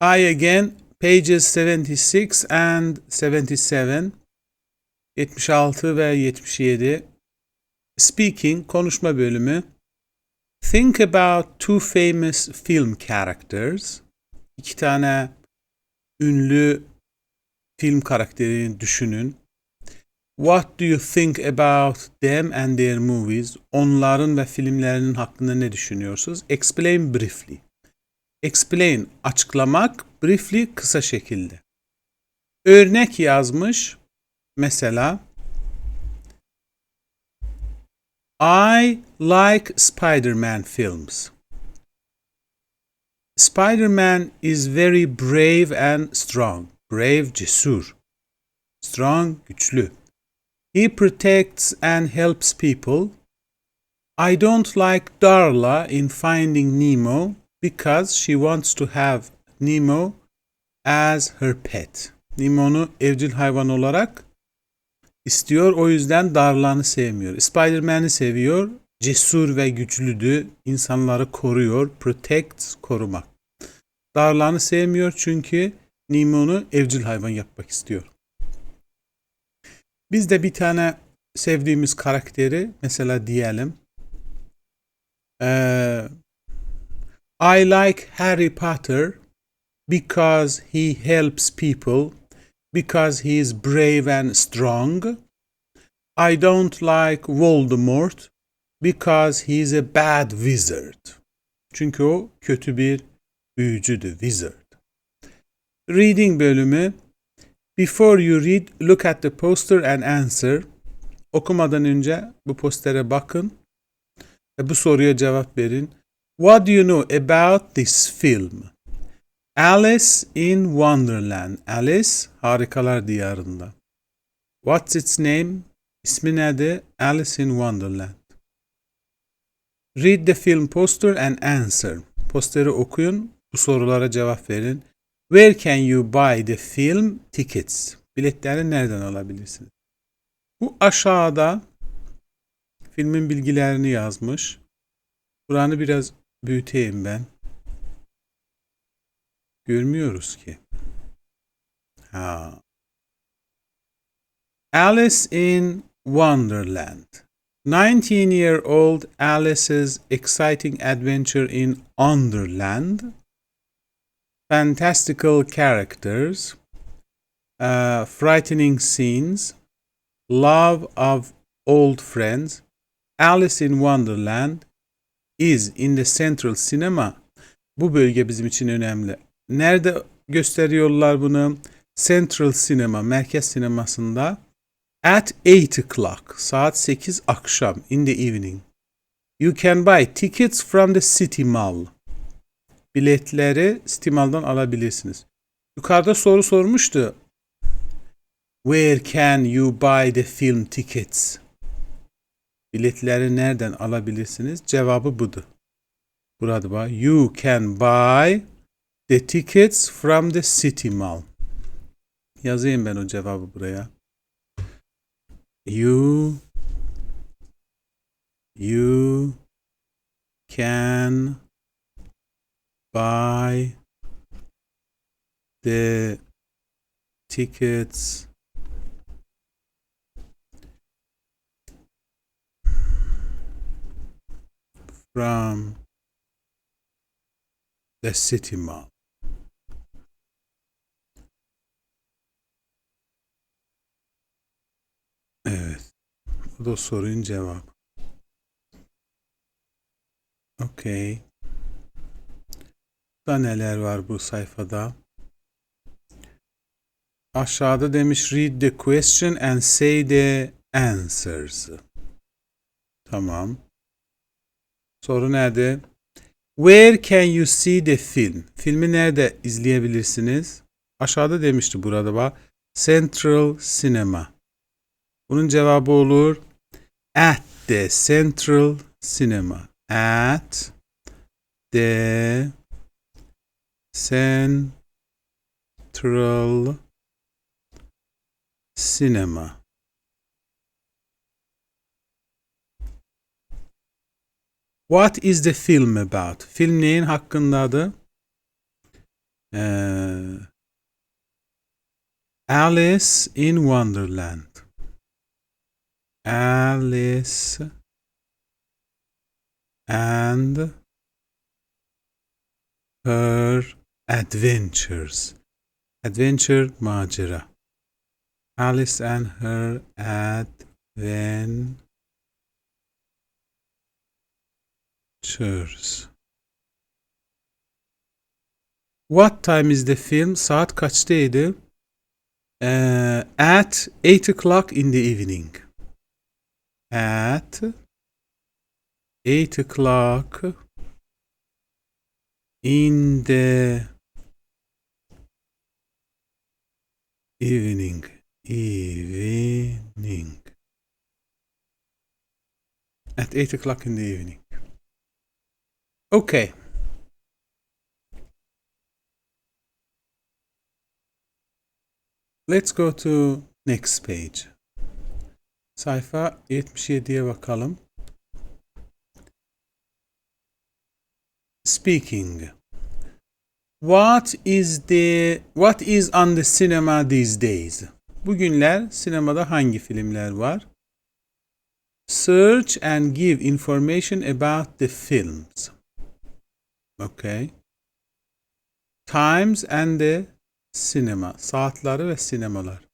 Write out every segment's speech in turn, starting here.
Hi again, pages 76 and 77. 76 ve 77. Speaking, konuşma bölümü. Think about two famous film characters. İki tane ünlü film karakterini düşünün. What do you think about them and their movies? Onların ve filmlerinin hakkında ne düşünüyorsunuz? Explain briefly. Explain açıklamak, briefly kısa şekilde. Örnek yazmış. Mesela I like Spider-Man films. Spider-Man is very brave and strong. Brave, cesur. Strong, güçlü. He protects and helps people. I don't like Darla in Finding Nemo because she wants to have Nemo as her pet. Nemo'nu evcil hayvan olarak istiyor. O yüzden Darla'nı sevmiyor. Spider-Man'i seviyor. Cesur ve güçlüdü. İnsanları koruyor. Protect, korumak. Darla'nı sevmiyor çünkü Nemo'nu evcil hayvan yapmak istiyor. Biz de bir tane sevdiğimiz karakteri mesela diyelim. Ee, I like Harry Potter because he helps people, because he is brave and strong. I don't like Voldemort because he is a bad wizard. Çünkü o kötü bir büyücüdür, wizard. Reading bölümü Before you read, look at the poster and answer. Okumadan önce bu postere bakın bu soruya cevap verin. What do you know about this film? Alice in Wonderland. Alice Harikalar Diyarında. What's its name? İsmi nedir? Alice in Wonderland. Read the film poster and answer. Posteri okuyun, bu sorulara cevap verin. Where can you buy the film tickets? Biletleri nereden alabilirsiniz? Bu aşağıda filmin bilgilerini yazmış. Buranı biraz büyüteyim ben. Görmüyoruz ki. Ha. Alice in Wonderland. 19-year-old Alice's exciting adventure in Underland. Fantastical characters. Uh, frightening scenes. Love of old friends. Alice in Wonderland is in the Central Cinema. Bu bölge bizim için önemli. Nerede gösteriyorlar bunu? Central Cinema, merkez sinemasında. At 8 o'clock, saat 8 akşam, in the evening. You can buy tickets from the City Mall. Biletleri City Mall'dan alabilirsiniz. Yukarıda soru sormuştu. Where can you buy the film tickets? Biletleri nereden alabilirsiniz? Cevabı budur. Burada bak. You can buy the tickets from the City Mall. Yazayım ben o cevabı buraya. You you can buy the tickets from the city mall. Evet. Bu da sorunun cevabı. Okey. Da neler var bu sayfada? Aşağıda demiş read the question and say the answers. Tamam. Soru nerede? Where can you see the film? Filmi nerede izleyebilirsiniz? Aşağıda demişti burada bak. Central Cinema. Bunun cevabı olur. At the Central Cinema. At the Central Cinema. What is the film about? Film neyin hakkındadır? Ee, Alice in Wonderland. Alice and her adventures. Adventure macera. Alice and her adventures. What time is the film? Saat kaçtaydı? Ee, at 8 o'clock in the evening. At 8 o'clock in the evening. Evening. At 8 o'clock in the evening. Okay. Let's go to next page. Sayfa 77'ye bakalım. Speaking. What is the what is on the cinema these days? Bugünler sinemada hangi filmler var? Search and give information about the films. Okay. Times and the cinema. Saatleri ve sinemalar.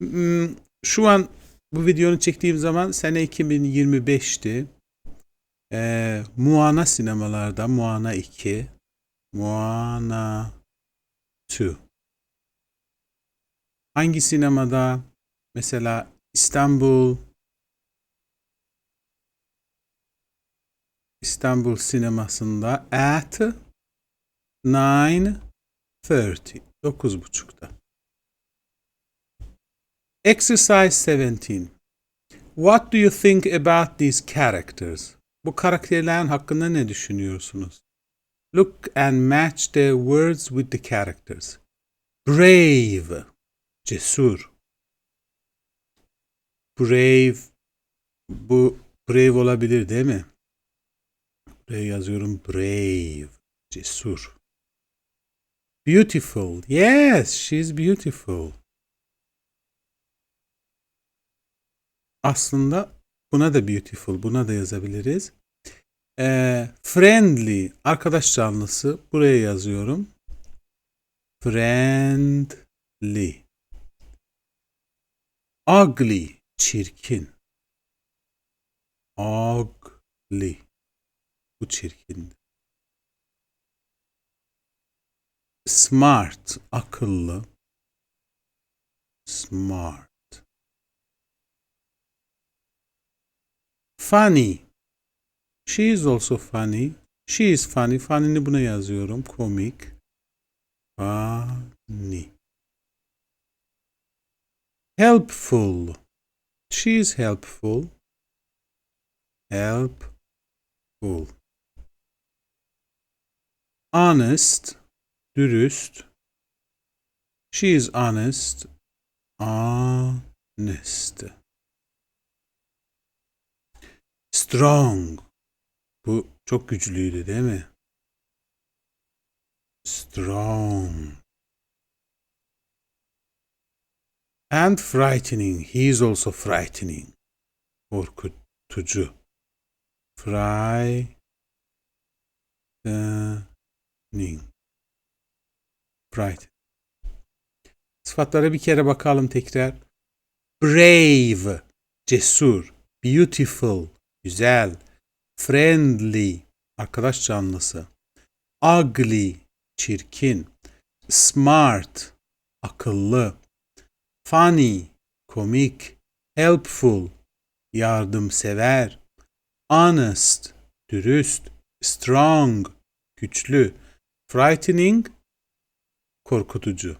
Hmm, Şu an bu videonu çektiğim zaman sene 2025'ti. Ee, Moana sinemalarda Moana 2, Moana 2. Hangi sinemada? Mesela İstanbul İstanbul sinemasında at 9.30 9.30'da. Exercise 17. What do you think about these characters? Bu karakterlerin hakkında ne düşünüyorsunuz? Look and match the words with the characters. Brave. Cesur. Brave. Bu brave olabilir değil mi? Buraya yazıyorum brave. Cesur. Beautiful. Yes, she's beautiful. Aslında buna da beautiful, buna da yazabiliriz. Ee, friendly, arkadaş canlısı. Buraya yazıyorum. Friendly. Ugly, çirkin. Ugly. Bu çirkin. Smart, akıllı. Smart. Funny. She is also funny. She is funny. Funny'ni buna yazıyorum. Komik. Funny. Helpful. She is helpful. Helpful. Honest. Dürüst. She is honest. Honest. Strong. Bu çok güçlüydü değil mi? Strong. And frightening. He is also frightening. Korkutucu. Frightening. Fright. Sıfatlara bir kere bakalım tekrar. Brave. Cesur. Beautiful. Güzel. Friendly. Arkadaş canlısı. Ugly. Çirkin. Smart. Akıllı. Funny. Komik. Helpful. Yardımsever. Honest. Dürüst. Strong. Güçlü. Frightening. Korkutucu.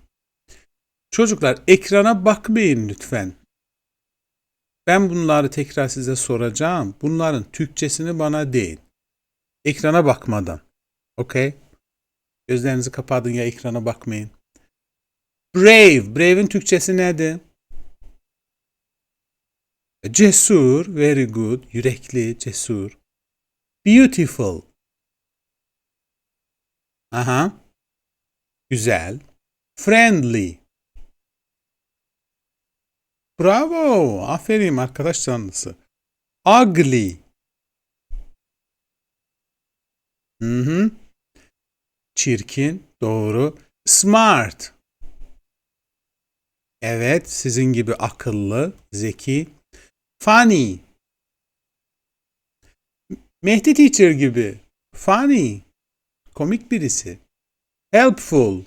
Çocuklar ekrana bakmayın lütfen. Ben bunları tekrar size soracağım. Bunların Türkçesini bana değil. Ekrana bakmadan. Okey? Gözlerinizi kapatın ya ekrana bakmayın. Brave. Brave'in Türkçesi nedir? Cesur. Very good. Yürekli, cesur. Beautiful. Aha. Güzel. Friendly. Bravo. Aferin arkadaş canlısı. Ugly. Hı hı. Çirkin. Doğru. Smart. Evet, sizin gibi akıllı, zeki. Funny. Mehdi Teacher gibi. Funny. Komik birisi. Helpful.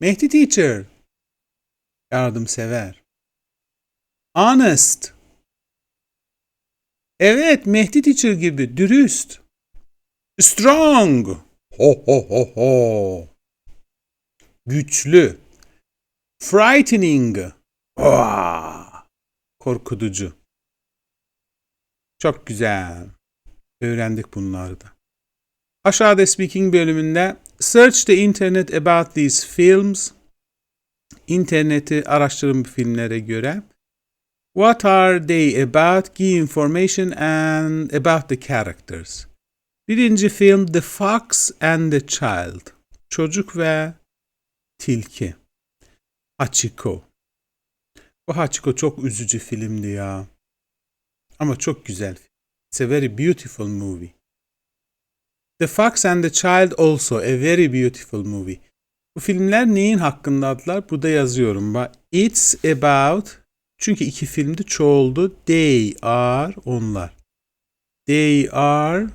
Mehdi Teacher. Yardımsever. Honest. Evet, Mehdi Teacher gibi dürüst. Strong. Ho ho ho ho. Güçlü. Frightening. Oha! Korkutucu. Çok güzel. Öğrendik bunları da. Aşağıda speaking bölümünde search the internet about these films. İnterneti araştırın filmlere göre. What are they about? Give information and about the characters. Birinci film The Fox and the Child. Çocuk ve tilki. Hachiko. Bu Hachiko çok üzücü filmdi ya. Ama çok güzel. It's a very beautiful movie. The Fox and the Child also a very beautiful movie. Bu filmler neyin hakkındadılar? Burada yazıyorum. Bak, It's about çünkü iki filmde çoğuldu. They are onlar. They are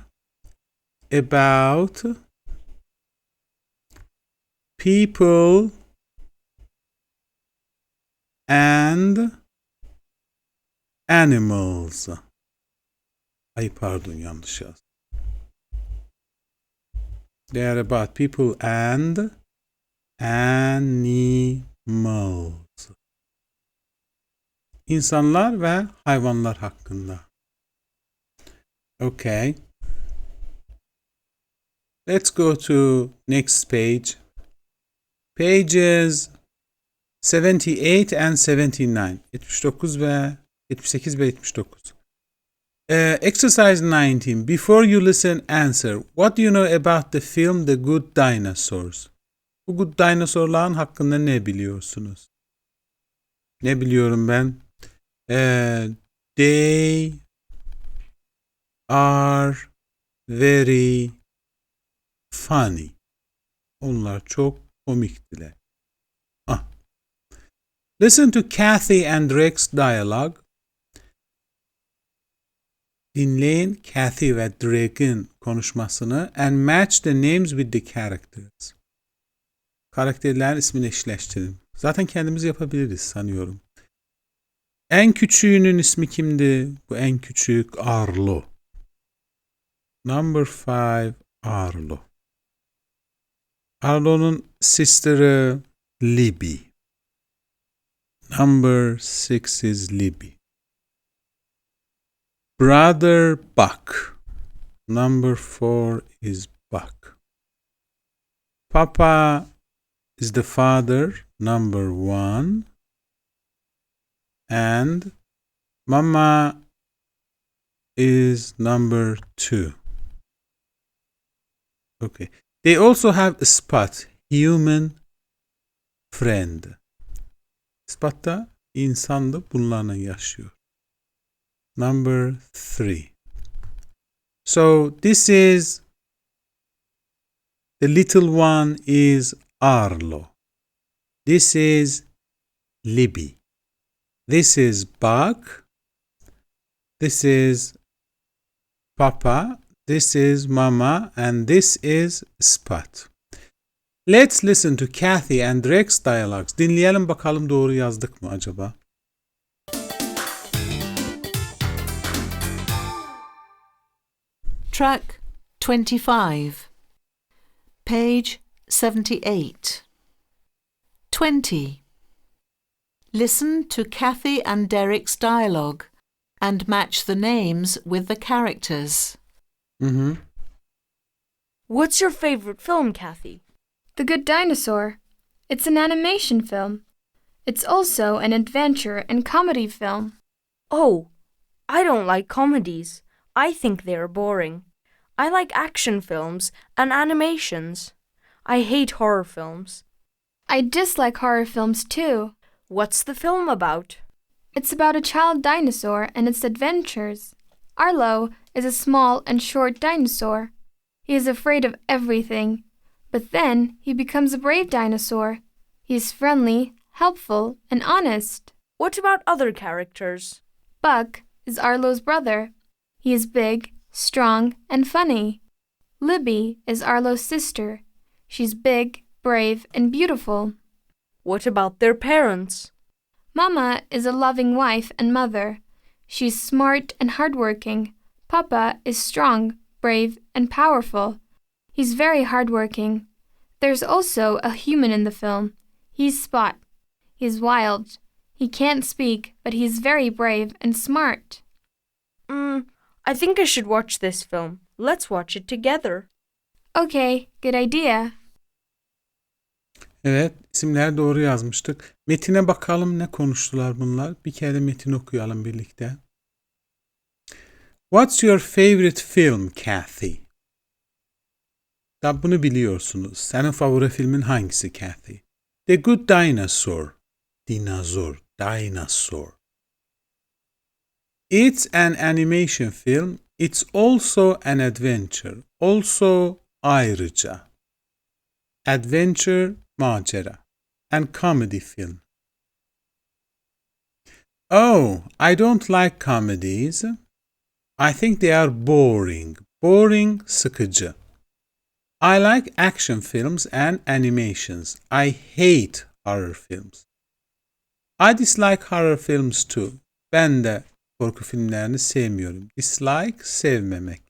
about people and animals. Ay pardon yanlış yazdım. They are about people and animals. İnsanlar ve hayvanlar hakkında. Okay. Let's go to next page. Pages 78 and 79. 79 ve 78 ve 79. Uh, exercise 19. Before you listen, answer. What do you know about the film The Good Dinosaurs? Bu Good Dinosaur'ların hakkında ne biliyorsunuz? Ne biliyorum ben? Uh, they are very funny. Onlar çok komiktiler. Ah. Listen to Kathy and Rex dialogue. Dinleyin Kathy ve Drake'in konuşmasını and match the names with the characters. Karakterlerin ismini eşleştirin. Zaten kendimiz yapabiliriz sanıyorum. En küçüğünün ismi kimdi? Bu en küçük Arlo. Number five Arlo. Arlo'nun sister'ı Libby. Number six is Libby. Brother Buck. Number four is Buck. Papa is the father, number one. And Mama is number two. Okay. They also have a spot, human friend. Spot da insandı bunlarla yaşıyor. Number three. So this is the little one is Arlo. This is Libby. This is Buck. This is Papa. This is Mama. And this is Spot. Let's listen to Kathy and Rex dialogues. Dinleyelim bakalım doğru yazdık mı acaba? Track 25. Page 78. 20. Listen to Kathy and Derek's dialogue and match the names with the characters. Hı hı. What's your favorite film, Kathy? The Good Dinosaur. It's an animation film. It's also an adventure and comedy film. Oh, I don't like comedies. I think they're boring. I like action films and animations. I hate horror films. I dislike horror films too. What's the film about? It's about a child dinosaur and its adventures. Arlo is a small and short dinosaur. He is afraid of everything, but then he becomes a brave dinosaur. He is friendly, helpful, and honest. What about other characters? Buck is Arlo's brother. He is big, strong, and funny. Libby is Arlo's sister. She's big, brave, and beautiful. What about their parents? Mama is a loving wife and mother. She's smart and hardworking. Papa is strong, brave, and powerful. He's very hardworking. There's also a human in the film. He's Spot. He's wild. He can't speak, but he's very brave and smart. Mm, I think I should watch this film. Let's watch it together. Okay, good idea. Evet, isimleri doğru yazmıştık. Metine bakalım ne konuştular bunlar. Bir kere de metin okuyalım birlikte. What's your favorite film, Kathy? Tabi bunu biliyorsunuz. Senin favori filmin hangisi, Kathy? The Good Dinosaur. Dinozor. Dinosaur. It's an animation film. It's also an adventure. Also ayrıca. Adventure, macera. And comedy film. Oh, I don't like comedies. I think they are boring. Boring, sıkıcı. I like action films and animations. I hate horror films. I dislike horror films too. Ben de korku filmlerini sevmiyorum. Dislike, sevmemek.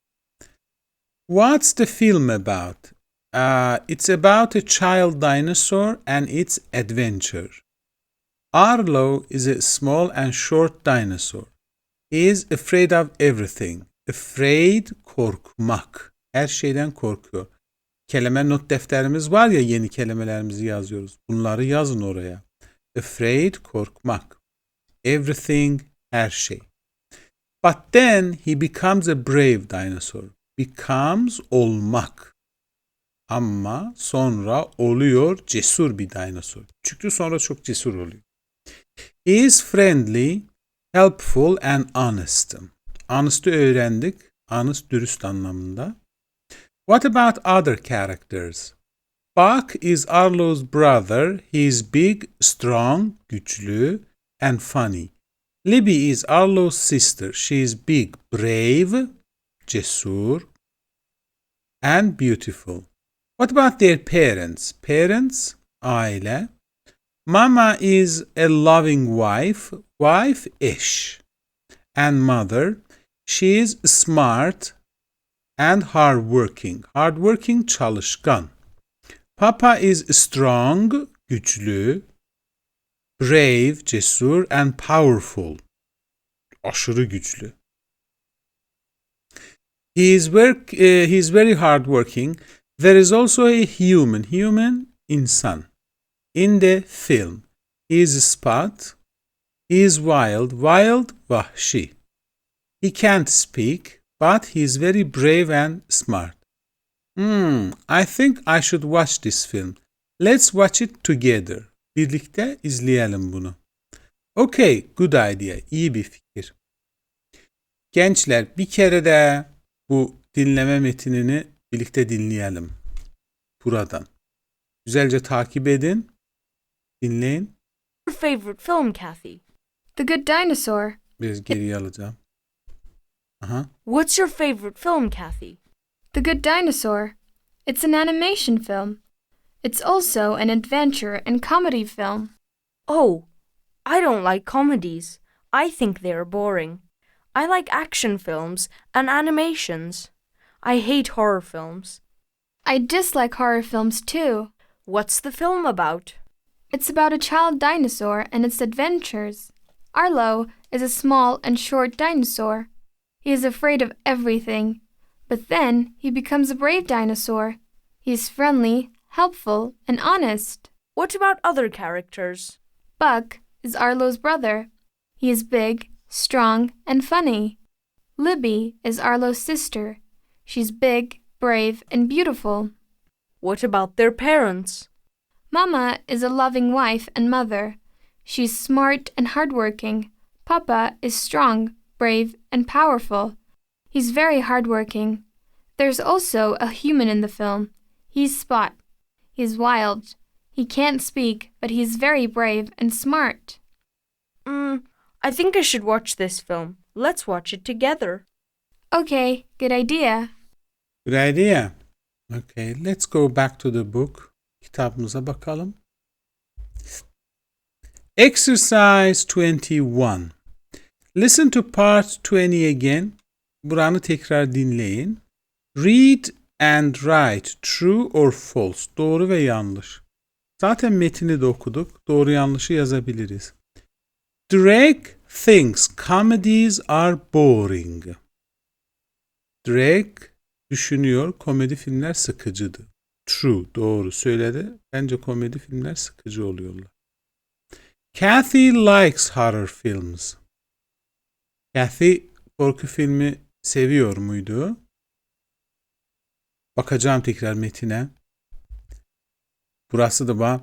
What's the film about? Uh, it's about a child dinosaur and its adventure. Arlo is a small and short dinosaur. He is afraid of everything. Afraid, korkmak. Her şeyden korkuyor. Kelime not defterimiz var ya yeni kelimelerimizi yazıyoruz. Bunları yazın oraya. Afraid, korkmak. Everything, her şey. But then he becomes a brave dinosaur. Becomes olmak. Ama sonra oluyor cesur bir dinozor. Çünkü sonra çok cesur oluyor. He is friendly, helpful and honest. Honest'ı öğrendik. Honest dürüst anlamında. What about other characters? Buck is Arlo's brother. He is big, strong, güçlü and funny. Libby is Arlo's sister. She is big, brave, cesur and beautiful. What about their parents? Parents, aile. Mama is a loving wife, wife ish. And mother, she is smart and hardworking. Hardworking, çalışkan. Papa is strong, güçlü. Brave, cesur and powerful. Aşırı güçlü. He is work, uh, he is very hardworking. There is also a human, human, insan. In the film, he is Spot. He is wild, wild, vahşi. He can't speak, but he is very brave and smart. Hmm, I think I should watch this film. Let's watch it together. Birlikte izleyelim bunu. Okay, good idea. İyi bir fikir. Gençler bir kere de bu dinleme metinini birlikte dinleyelim. Buradan. Güzelce takip edin. Dinleyin. Your favorite film, Kathy? The Good Dinosaur. Biraz geriye alacağım. Aha. What's your favorite film, Kathy? The Good Dinosaur. It's an animation film. It's also an adventure and comedy film. Oh, I don't like comedies. I think they are boring. I like action films and animations. I hate horror films. I dislike horror films too. What's the film about? It's about a child dinosaur and its adventures. Arlo is a small and short dinosaur. He is afraid of everything, but then he becomes a brave dinosaur. He is friendly, helpful, and honest. What about other characters? Buck is Arlo's brother. He is big, strong, and funny. Libby is Arlo's sister. She's big, brave, and beautiful. What about their parents? Mama is a loving wife and mother. She's smart and hardworking. Papa is strong, brave, and powerful. He's very hardworking. There's also a human in the film. He's Spot. He's wild. He can't speak, but he's very brave and smart. Mm, I think I should watch this film. Let's watch it together. Okay, good idea. Good idea. Okay, let's go back to the book. Kitabımıza bakalım. Exercise 21. Listen to part 20 again. Buranı tekrar dinleyin. Read and write true or false. Doğru ve yanlış. Zaten metini de okuduk. Doğru yanlışı yazabiliriz. Drake thinks comedies are boring. Drake düşünüyor komedi filmler sıkıcıdır. True, doğru söyledi. Bence komedi filmler sıkıcı oluyorlar. Kathy likes horror films. Kathy korku filmi seviyor muydu? Bakacağım tekrar metine. Burası da var.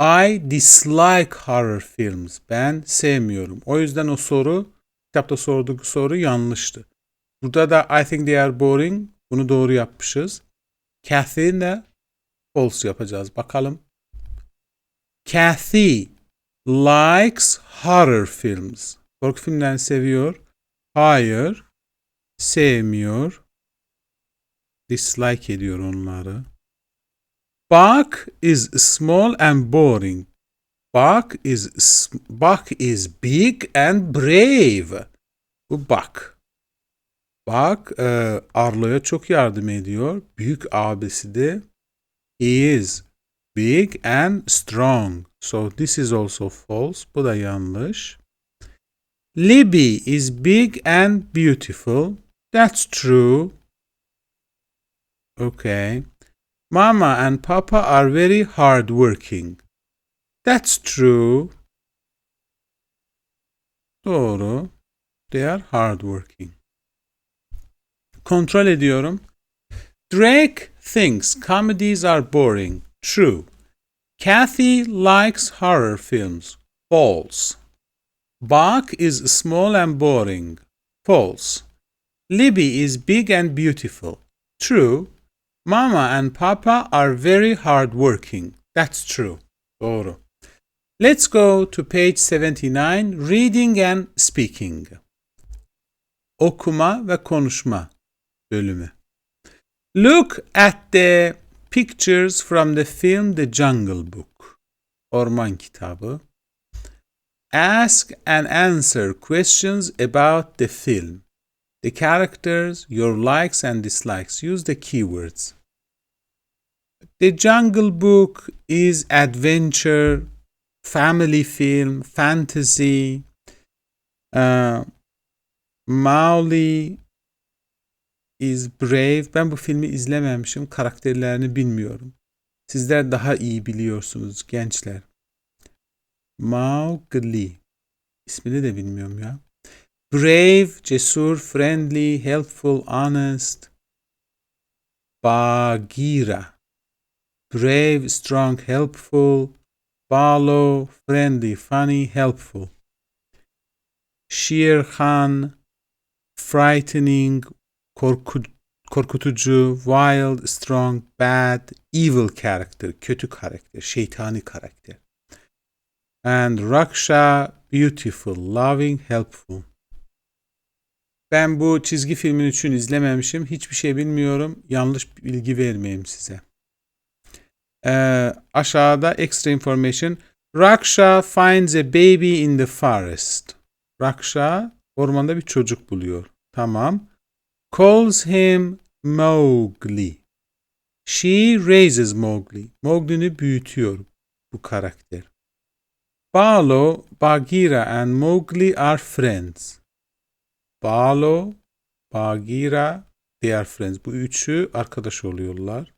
I dislike horror films. Ben sevmiyorum. O yüzden o soru, kitapta sorduğu soru yanlıştı. Burada da I think they are boring. Bunu doğru yapmışız. Kathy de false yapacağız. Bakalım. Kathy likes horror films. Korku filmlerini seviyor. Hayır. Sevmiyor. Dislike ediyor onları. Buck is small and boring. Buck is Buck is big and brave. Bu Buck. Buck e, Arlo'ya çok yardım ediyor. Büyük abisi de he is big and strong. So this is also false. Bu da yanlış. Libby is big and beautiful. That's true. Okay. Mama and Papa are very hardworking. That's true. Doğru. They are hardworking. Kontrol ediyorum. Drake thinks comedies are boring. True. Kathy likes horror films. False. Buck is small and boring. False. Libby is big and beautiful. True. Mama and Papa are very hardworking. That's true. Doğru. Let's go to page 79, reading and speaking. Okuma ve konuşma bölümü. Look at the pictures from the film The Jungle Book. Orman kitabı. Ask and answer questions about the film. The characters, your likes and dislikes. Use the keywords. The Jungle Book is adventure, family film, fantasy. Uh, Mowgli is brave. Ben bu filmi izlememişim. Karakterlerini bilmiyorum. Sizler daha iyi biliyorsunuz gençler. Mowgli. İsmini de bilmiyorum ya. Brave, cesur, friendly, helpful, honest. Bagheera. Brave, strong, helpful. Baloo, friendly, funny, helpful. Shere Khan, frightening, korku, korkutucu, wild, strong, bad, evil character, kötü karakter, şeytani karakter. And Raksha, beautiful, loving, helpful. Ben bu çizgi filmin için izlememişim. Hiçbir şey bilmiyorum. Yanlış bilgi vermeyeyim size. Ee, aşağıda extra information. Raksha finds a baby in the forest. Raksha ormanda bir çocuk buluyor. Tamam. Calls him Mowgli. She raises Mowgli. Mowgli'ni büyütüyor bu karakter. Baloo, Bagheera and Mowgli are friends. Baloo, Bagheera, they are friends. Bu üçü arkadaş oluyorlar.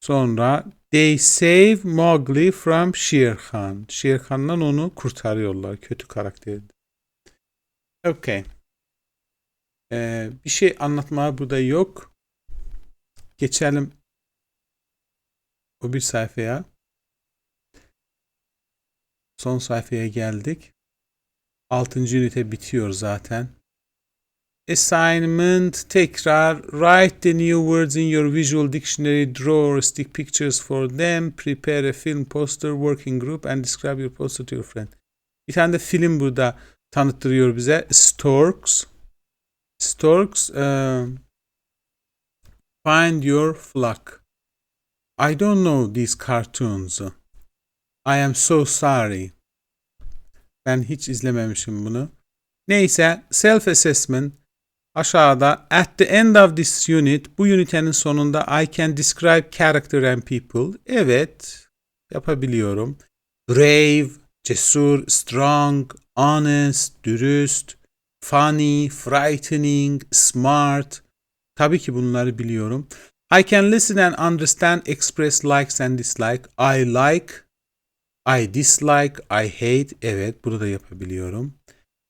Sonra they save Mowgli from Shere Khan. Shere Khan'dan onu kurtarıyorlar. Kötü karakterdi. Okay. Ee, bir şey anlatmaya burada yok. Geçelim O bir sayfaya. Son sayfaya geldik. Altıncı ünite bitiyor zaten. Assignment tekrar write the new words in your visual dictionary, draw or stick pictures for them, prepare a film poster, working group and describe your poster to your friend. Bir tane de film burada tanıttırıyor bize. Storks. Storks uh, Find your flock. I don't know these cartoons. I am so sorry. Ben hiç izlememişim bunu. Neyse self assessment aşağıda at the end of this unit bu ünitenin sonunda I can describe character and people. Evet yapabiliyorum. Brave, cesur, strong, honest, dürüst, funny, frightening, smart. Tabii ki bunları biliyorum. I can listen and understand, express likes and dislike. I like, I dislike, I hate. Evet, bunu da yapabiliyorum.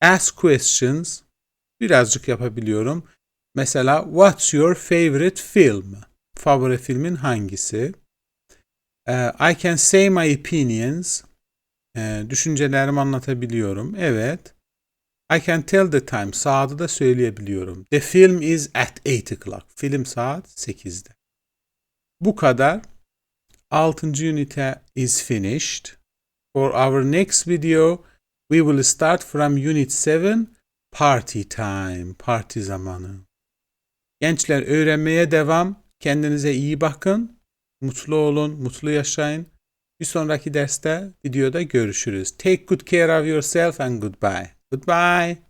Ask questions. Birazcık yapabiliyorum. Mesela, what's your favorite film? Favori filmin hangisi? Uh, I can say my opinions. Uh, düşüncelerimi anlatabiliyorum. Evet. I can tell the time. Saati de söyleyebiliyorum. The film is at 8 o'clock. Film saat 8'de. Bu kadar. 6. ünite is finished. For our next video, we will start from unit 7, party time, parti zamanı. Gençler öğrenmeye devam. Kendinize iyi bakın. Mutlu olun, mutlu yaşayın. Bir sonraki derste videoda görüşürüz. Take good care of yourself and goodbye. Goodbye.